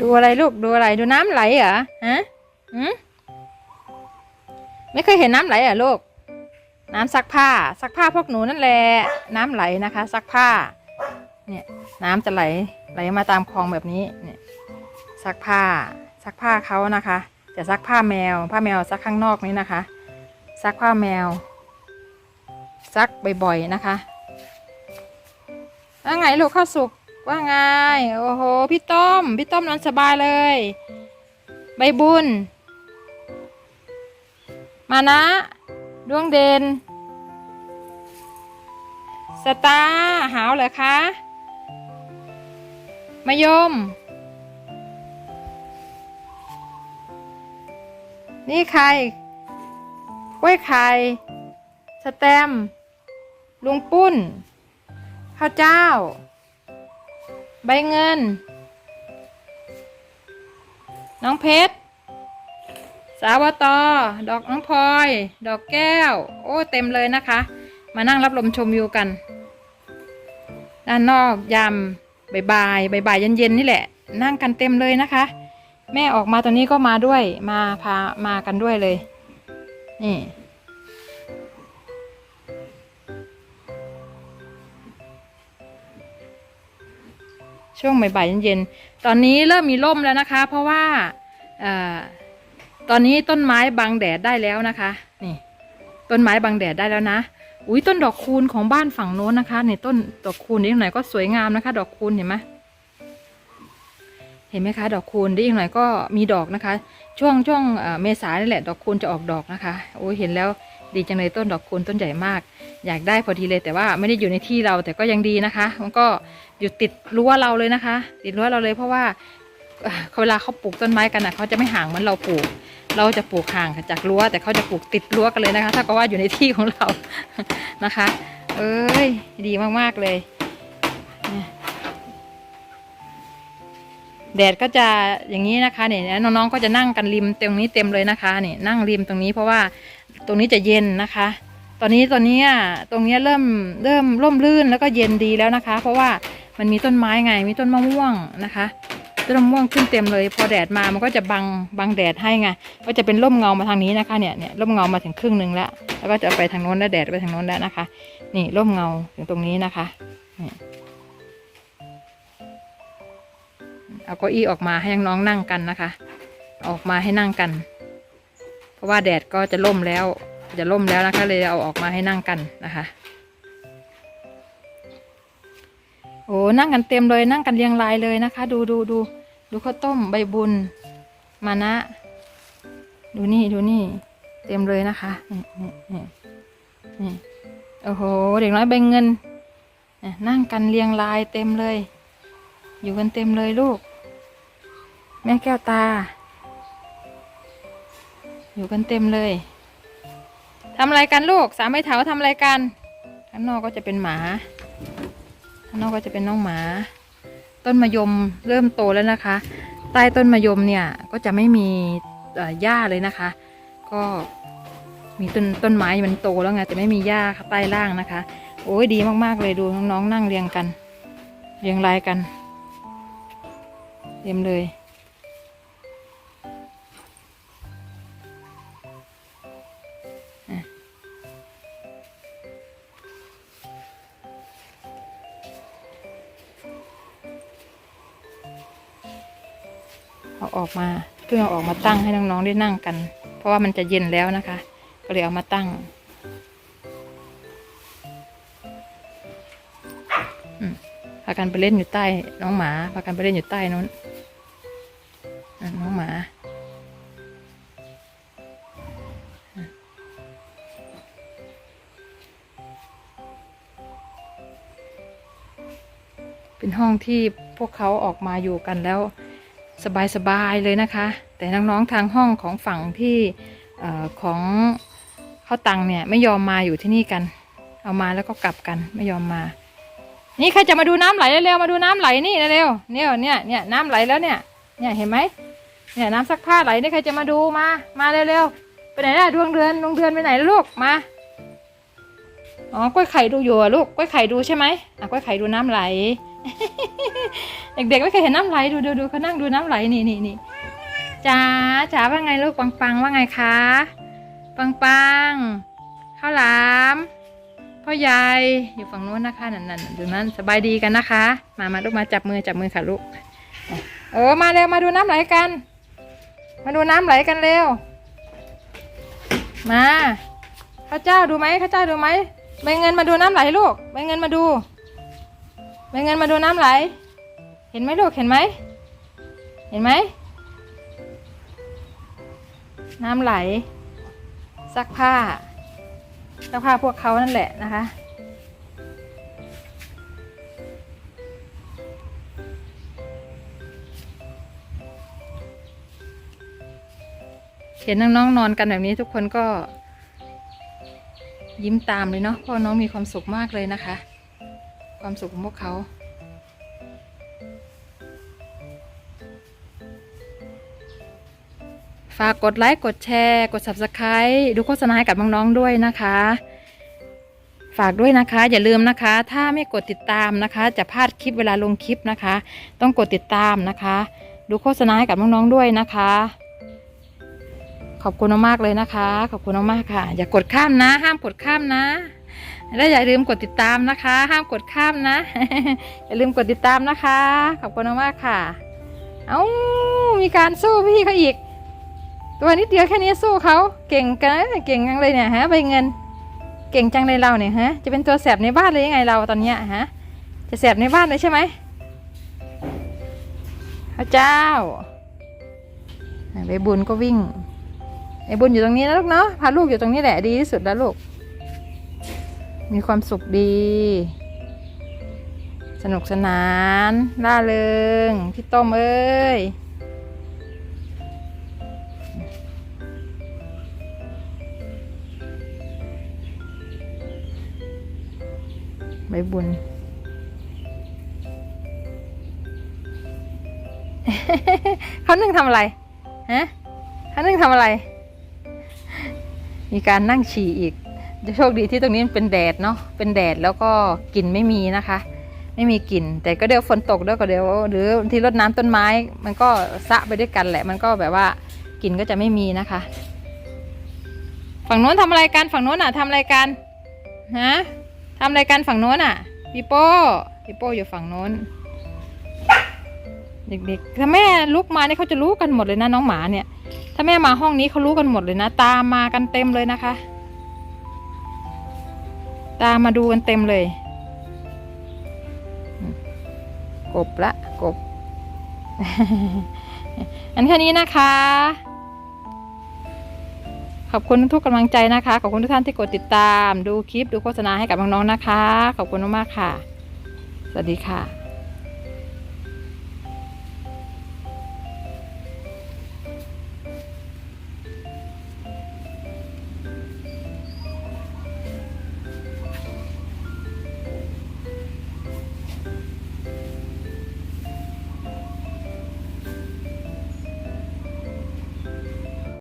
ดูอะไรลูกดูอะไรดูน้ำไหลเหรอฮะอืมไม่เคยเห็นน้ำไหลเหรอลูก น้ำซักผ้า ซักผ้าพวกหนูนั่นแหละน้ำไหลนะคะ ซักผ้า เนี่ย น้ำจะไหลไหลมาตามคลองแบบนี้เนี่ยซักผ้า ซักผ้าเขานะคะจะซักผ้าแมว ผ้าแมวซักข้างนอกนี้นะคะ ซักผ้าแมว ซักบ่อยๆนะคะว่าไงลูกข้าวสุก ว่าไง โอ้โห พี่ต้ม พี่ต้มนอนสบายเลย ใบบุญ มานะ ดวงเด่น สตาหาวเหรอคะ มายม นี่ใครกล้วยไข่ สแตม ลุงปุ้น ข้าวเจ้า ใบเงิน น้องเพชร สาวตอดอกน้องพลอย ดอกแก้ว โอ้ เต็มเลยนะคะ มานั่งรับลมชมวิวกัน ด้านนอกยามบ่ายๆบ่ายๆเย็นๆนี่แหละ นั่งกันเต็มเลยนะคะ แม่ออกมาตอนนี้ก็มาด้วย มาพามากันด้วยเลย นี่ ช่วงบ่ายๆเย็นๆตอนนี้เริ่มมีร่มแล้วนะคะ เพราะว่าอตอนนี้ต้นไม้บังแดดได้แล้วนะคะ นี่ ต้นไม้บังแดดได้แล้วนะอุ้ยต้นดอกคูณของบ้านฝั่งโน้นนะคะนี่ต้นดอกคูณนี่หน่อยก็สวยงามนะคะ ดอกคูณเห็นไหมเห็นไหมคะ ดอกคูณได้อีกหน่อยก็มีดอกนะคะ ช่วงช่วงเอ่อเมษานี่แหละ ดอกคูณจะออกดอกนะคะโอ้ยเห็นแล้วดีจังเลยต้นดอกคูณต้นใหญ่มาก อยากได้พอดีเลยแต่ว่าไม่ได้อยู่ในที่เราแต่ก็ยังดีนะคะ มันก็อยู่ติดรั้วเราเลยนะคะ ติดรั้วเราเลยเพราะว่าเอ่อเวลาเขาปลูกต้นไม้กันนะเขาจะไม่ห่างเหมือนเราปลูก เราจะปลูกห่างจากรั้วแต่เขาจะปลูกติดรั้วกันเลยนะคะถ้าก็ว่าอยู่ในที่ของเรานะคะ เอ้ยดีมากๆเลยเนี่ยแดดก็จะอย่างนี้นะคะเนี่ยน้องๆก็จะนั่งกันริมตรงนี้เต็มเลยนะคะเนี่ยนั่งริมตรงนี้เพราะว่าตรงนี้จะเย็นนะคะ ตอนนี้ตอนนี้อะตรงนี้เริ่มเริ่มร่มรื่นแล้วก็เย็นดีแล้วนะคะ เพราะว่ามันมีต้นไม้ไงมีต้นมะม่วงนะคะต้นมะม่วงขึ้นเต็มเลย พอแดดมามันก็จะบังบังแดดให้ไงก็จะเป็นร่มเงามาทางนี้นะคะเนี่ยเนี่ยร่มเงามาถึงครึ่งหนึ่งแล้วแล้วก็จะไปทางโน้นแล้วแดดไปทางโน้นแล้วนะคะ นี่ร่มเงาถึงตรงนี้นะคะนี่เอาเก้าอี้ออกมาให้น้องนั่งกันนะคะ ออกมาให้นั่งกัน เพราะว่าแดดก็จะล่มแล้ว จะล่มแล้วนะคะเลยเอาออกมาให้นั่งกันนะคะ โอ้นั่งกันเต็มเลยนั่งกันเรียงรายเลยนะคะ ดูดูดูดูข้าวต้มใบบุญมานะ ดูนี่ดูนี่ เต็มเลยนะคะนี่นี่นี่โอ้โหเด็กน้อยใบเงินนั่งกันเรียงรายเต็มเลย อยู่กันเต็มเลยลูก แม่แก้วตา อยู่กันเต็มเลย ทำอะไรกันลูก สามไม้เถาทำอะไรกัน ข้างนอกก็จะเป็นหมา ข้างนอกก็จะเป็นน้องหมา ต้นมะยมเริ่มโตแล้วนะคะ ใต้ต้นมะยมเนี่ยก็จะไม่มีเอ่อหญ้าเลยนะคะ ก็มีต้นต้นไม้มันโตแล้วไงแต่ไม่มีหญ้าใต้ล่างนะคะ โอ้ยดีมากๆเลยดูน้องๆนั่งเรียงกัน เรียงรายกัน เต็มเลย เอาออกมาเพื่อเอาออกมาตั้งให้น้องๆได้นั่งกัน เพราะว่ามันจะเย็นแล้วนะคะ ก็เลยเอามาตั้งพากันไปเล่นอยู่ใต้น้องหมาพากันไปเล่นอยู่ใต้นู้นน้องหมาเป็นห้องที่พวกเขาออกมาอยู่กันแล้ว สบายๆเลยนะคะ แต่น้องๆทางห้องของฝั่งที่อของข้าวตังเนี่ยไม่ยอมมาอยู่ที่นี่กัน เอามาแล้วก็กลับกันไม่ยอมมา นี่ใครจะมาดูน้ำไหลเร็วๆมาดูน้ำไหลนี่เร็วเนี่ยเนี่ยเนี่ยน้ำไหลแล้วเนี่ยเนี่ยเห็นไหมเนี่ยน้ำซักผ้าไหลนี่ใครจะมาดูมามาเร็วๆไปไหนล่ะดวงเดือนดวงเดือนไปไหนลูกมาอ๋อกล้วยไข่ดูอยู่ลูกกล้วยไข่ดูใช่ไหมอะกล้วยไข่ดูน้ำไหล เด็กๆไม่เคยเห็นน้ำไหลดูดูดูเขานั่งดูน้ำไหลนี่นี่นี่จ๋าจ๋าว่าไงลูกปังปังว่าไงคะปังปังข้าวหลามพ่อใหญ่อยู่ฝั่งนู้นนะคะนั่นนั่นตรงนั้นสบายดีกันนะคะ มามาลูกมาจับมือจับมือค่ะลูกเออมาเร็วมาดูน้ำไหลกัน มาดูน้ำไหลกันเร็วมาข้าเจ้าดูไหมข้าเจ้าดูไหมใบเงินมาดูน้ำไหลลูกใบเงินมาดู ใบเงินมาดูน้ำไหล เห็นไหมลูก เห็นไหม เห็นไหม น้ำไหล ซักผ้า ซักผ้าพวกเขานั่นแหละนะคะ เห็นน้องๆนอนกันแบบนี้ทุกคนก็ยิ้มตามเลยเนาะเพราะน้องมีความสุขมากเลยนะคะ ความสุขของพวกเขา ฝากกดไลค์ กดแชร์ กด subscribe ดูโฆษณาให้กับน้องๆด้วยนะคะ ฝากด้วยนะคะ อย่าลืมนะคะ ถ้าไม่กดติดตามนะคะ จะพลาดคลิปเวลาลงคลิปนะคะ ต้องกดติดตามนะคะ ดูโฆษณาให้กับน้องๆด้วยนะคะ ขอบคุณมากๆเลยนะคะ ขอบคุณมากๆค่ะ อย่ากดข้ามนะ ห้ามกดข้ามนะ และอย่าลืมกดติดตามนะคะ ห้ามกดข้ามนะ อย่าลืมกดติดตามนะคะ ขอบคุณมากๆค่ะ เอ้ามีการสู้พี่เขาอีก ตัวนิดเดียวแค่นี้สู้เขาเก่งกันเก่งจังเลยเนี่ยฮะใบเงิน เก่งจังเลยเราเนี่ยฮะ จะเป็นตัวแสบในบ้านเลยยังไงเราตอนเนี้ยฮะ จะแสบในบ้านเลยใช่ไหมพระเจ้าใบบุญก็วิ่งไอ้บุญอยู่ตรงนี้นะลูกเนาะ พาลูกอยู่ตรงนี้แหละดีที่สุดแล้วลูก มีความสุขดี สนุกสนาน ล่าเริง พี่ต้มเอ้ย ใบบุญ เขานึ่งทำอะไร ฮะเขานึ่งทำอะไร มีการนั่งฉี่อีก โชคดีที่ตรงนี้มันเป็นแดดเนาะเป็นแดดแล้วก็กลิ่นไม่มีนะคะ ไม่มีกลิ่น แต่ก็เดี๋ยวฝนตกด้วยก็เดี๋ยวหรือบางทีรดน้ำต้นไม้ มันก็สะไปด้วยกันแหละ มันก็แบบว่ากลิ่นก็จะไม่มีนะคะ ฝั่งโน้นทำอะไรกันฝั่งโน้นอะทำอะไรกันฮะทำอะไรกันฝั่งโน้นอะปีโป้ปีโป้อยู่ฝั่งโน้นเด็กๆ ถ้าแม่ลุกมาเนี่ยเขาจะรู้กันหมดเลยนะน้องหมาเนี่ย ถ้าแม่มาห้องนี้เขารู้กันหมดเลยนะ ตามมากันเต็มเลยนะคะ ตามมาดูกันเต็มเลยอืมกบละกบ อันแค่นี้นะคะ ขอบคุณทุกกำลังใจนะคะ ขอบคุณทุกท่านที่กดติดตาม ดูคลิปดูโฆษณาให้กับน้องๆนะคะ ขอบคุณมากๆค่ะ สวัสดีค่ะ